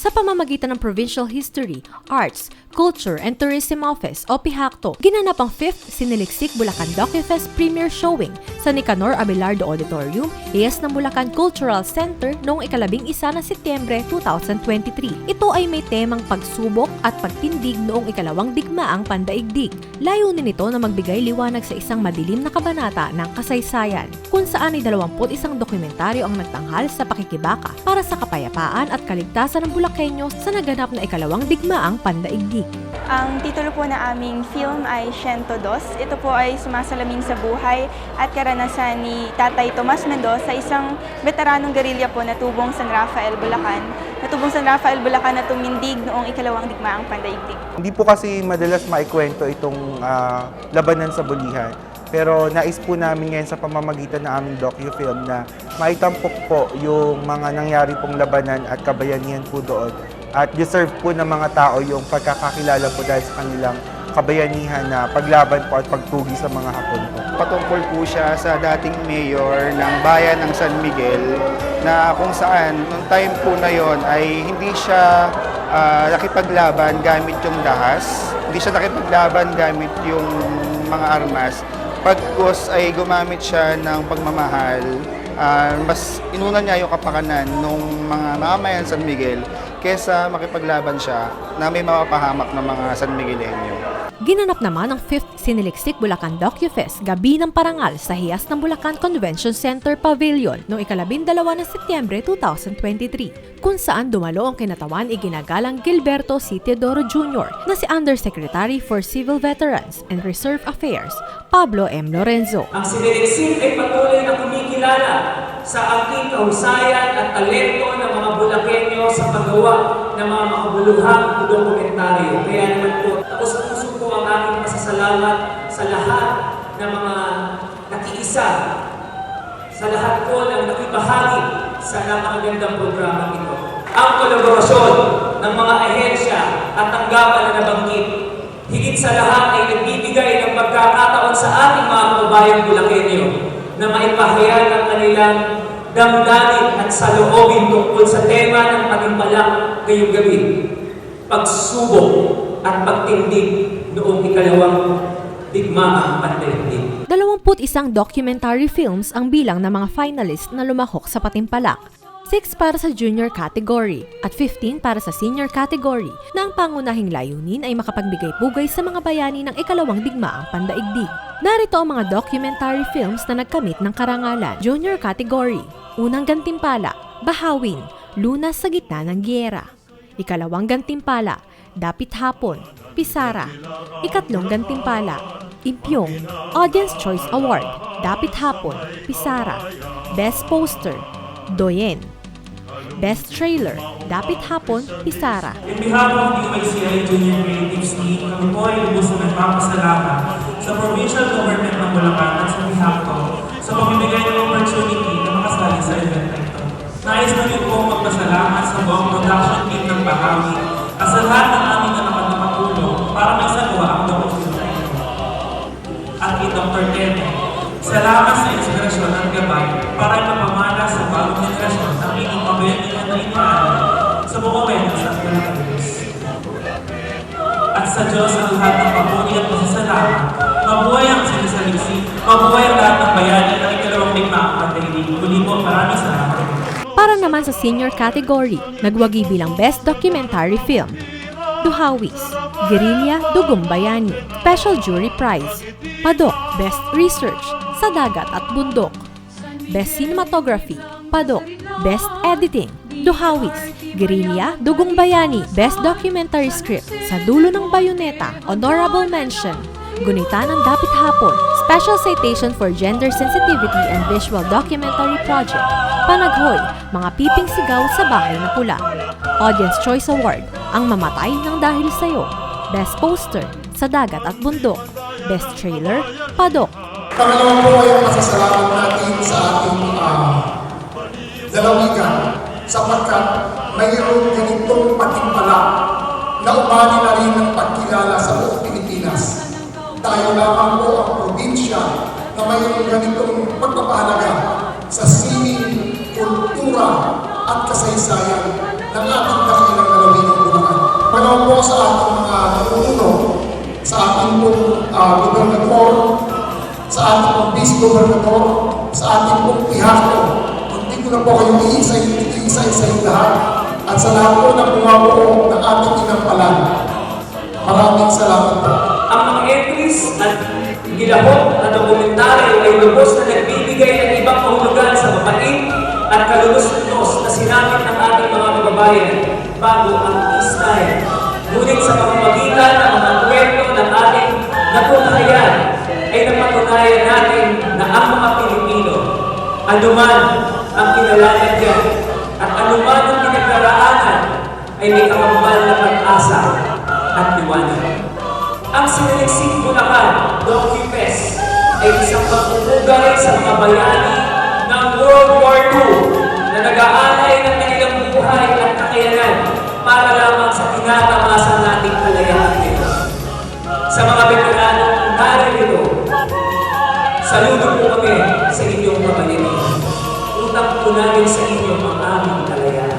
sa pamamagitan ng Provincial History, Arts, Culture and Tourism Office o PIHACTO. Ginanap ang 5th Siniliksik Bulacan DocuFest Premiere Showing sa Nicanor Abelardo Auditorium, AS ng Bulacan Cultural Center noong ikalabing isa ng Setyembre 2023. Ito ay may temang pagsubok at pagtindig noong ikalawang digmaang pandaigdig. Layunin nito na magbigay liwanag sa isang madilim na kabanata ng kasaysayan, kung saan ay 21 dokumentaryo ang nagtanghal sa pakikibaka para sa kapayapaan at kaligtasan ng Bulakenyo sa naganap na ikalawang digmaang pandaigdig. Ang titulo po na aming film ay Siento Dos. Ito po ay sumasalamin sa buhay at karanasan ni Tatay Tomas Mendoza, isang veteranong gerilya po na tubong San Rafael, Bulacan. Natubong San Rafael, Bulacan na tumindig noong ikalawang digmaang pandaigdig. Hindi po kasi madalas maikwento itong ah, labanan sa bulihan. Pero nais po namin ngayon sa pamamagitan ng aming docu-film na maitampok po yung mga nangyari pong labanan at kabayanihan po doon. At deserve po ng mga tao yung pagkakakilala po dahil sa kanilang kabayanihan na paglaban po at pagtugi sa mga hapon po. patungkol po siya sa dating mayor ng bayan ng San Miguel na kung saan nung time po na yon ay hindi siya ah, nakipaglaban gamit yung dahas, hindi siya nakipaglaban gamit yung mga armas. Pagkos ay gumamit siya ng pagmamahal, ah, mas inuna niya yung kapakanan ng mga mamayan San Miguel kesa makipaglaban siya na may mapapahamak ng mga San Miguelenyo. Ginanap naman ang 5th Siniliksik Bulacan DocuFest Gabi ng Parangal sa Hiyas ng Bulacan Convention Center Pavilion noong ikalabindalawa ng Setyembre 2023 kung saan dumalo ang kinatawan iginagalang Gilberto C. Teodoro Jr. na si Undersecretary for Civil Veterans and Reserve Affairs Pablo M. Lorenzo. Ang siniliksik ay patuloy na kumikilala sa aking kahusayan at talento ng mga Bulakenyo sa paggawa ng mga makabuluhang dokumentaryo. Kaya naman po, tapos puso po ang aking pasasalamat sa lahat ng mga nakiisa, sa lahat po ng nakibahagi sa napakagandang programa ito. Ang kolaborasyon ng mga ahensya at tanggapan na nabanggit Higit sa lahat ay nagbibigay ng pagkakataon sa ating mga kababayang Bulakenyo na maipahayag ang kanilang damdamin at saloobin tungkol sa tema ng patimpalak ngayong gabi. Pagsubok at pagtindig noong ikalawang digmaang pandaigdig. 21 documentary films ang bilang ng mga finalist na lumahok sa Patimpalak. 6 para sa junior category at 15 para sa senior category na ang pangunahing layunin ay makapagbigay-pugay sa mga bayani ng ikalawang digmaang pandaigdig. Narito ang mga documentary films na nagkamit ng karangalan. Junior category, unang gantimpala, Bahawin, Lunas sa gitna ng giyera. Ikalawang gantimpala, Dapit Hapon, Pisara. Ikatlong gantimpala, Impyong, Audience Choice Award, Dapit Hapon, Pisara. Best Poster, Doyen. Best Trailer, Dapit Hapon, Pisara. In behalf of the UICI Junior Creatives Team, kami po ay lubos na nagpapasalamat sa provincial government ng Bulacan at sa PIHACTO sa pamimigay ng opportunity na makasali sa event na ito. Nais namin po magpasalamat sa buong production team ng Bahawi at sa lahat ng aming na nakatulong para may sagawa ang document na ito. At kay Dr. Kene, salamat sa inspirasyon at gabay para ipapamana sa bagong henerasyon ang inyong kabayanihan na inaaral sa buong sa Pilipinas. At sa Diyos ang lahat ng papuri at pasasalamat, mabuhay ang sinasaliksi, mabuhay ang lahat ng bayani ng ikalawang digmaang pandaigdig. Muli po, maraming salamat. Para naman sa senior category, nagwagi bilang Best Documentary Film. Duhawis, Guerrilla Dugong Bayani, Special Jury Prize. Padok, Best Research, Sa Dagat at Bundok. Best Cinematography, Padok, Best Editing, Duhawis, Guerrilla Dugong Bayani, Best Documentary Script, Sa Dulo ng Bayoneta, Honorable Mention, Gunita ng Dapit Hapon, Special Citation for Gender Sensitivity and Visual Documentary Project, Panaghoy, Mga Piping Sigaw sa Bahay na Pula, Audience Choice Award, Ang Mamatay ng Dahil Sa'yo, Best Poster, Sa Dagat at Bundok, Best Trailer, Padok, Pangalawa po ay masasalamat natin sa ating uh, lalawigan sapagkat mayroong ganitong patimpala na umani na rin ng pagkilala sa buong Pilipinas. Tayo lamang po ang probinsya na mayroong ganitong pagpapahalaga sa sining, kultura at kasaysayan ng ating pong vice-gobernador, sa ating pong pihako. Hindi ko na po kayo iisa-isa-isa lahat. At sa lahat po na bumabuo ng ating inampalan. Maraming salamat po. Ang mga entries at gilahok na dokumentaryo ay lubos na nagbibigay ng ibang kahulugan sa mapait at kalulus-lunos na sinapit ng ating mga kababayan bago ang e-style. Ngunit sa pamamagitan ng mga kwento ng ating natunghayan ay napatunayan natin anuman ang kinalalagyan at anuman ang pinagdaraanan ay may kakambal na pag-asa at liwanag. Ang Sinaliksik Bulacan Docu-Fest ay isang pagpupugay sa mga bayani ng World War II na nag-aalay ng kanilang buhay at kakayanan para lamang sa tinatamasa nating kalayaan nito. Sa mga veteranong naririto, saludo po kami sa inyong kabayanihan. Utang po namin sa inyo ang aming kalayaan.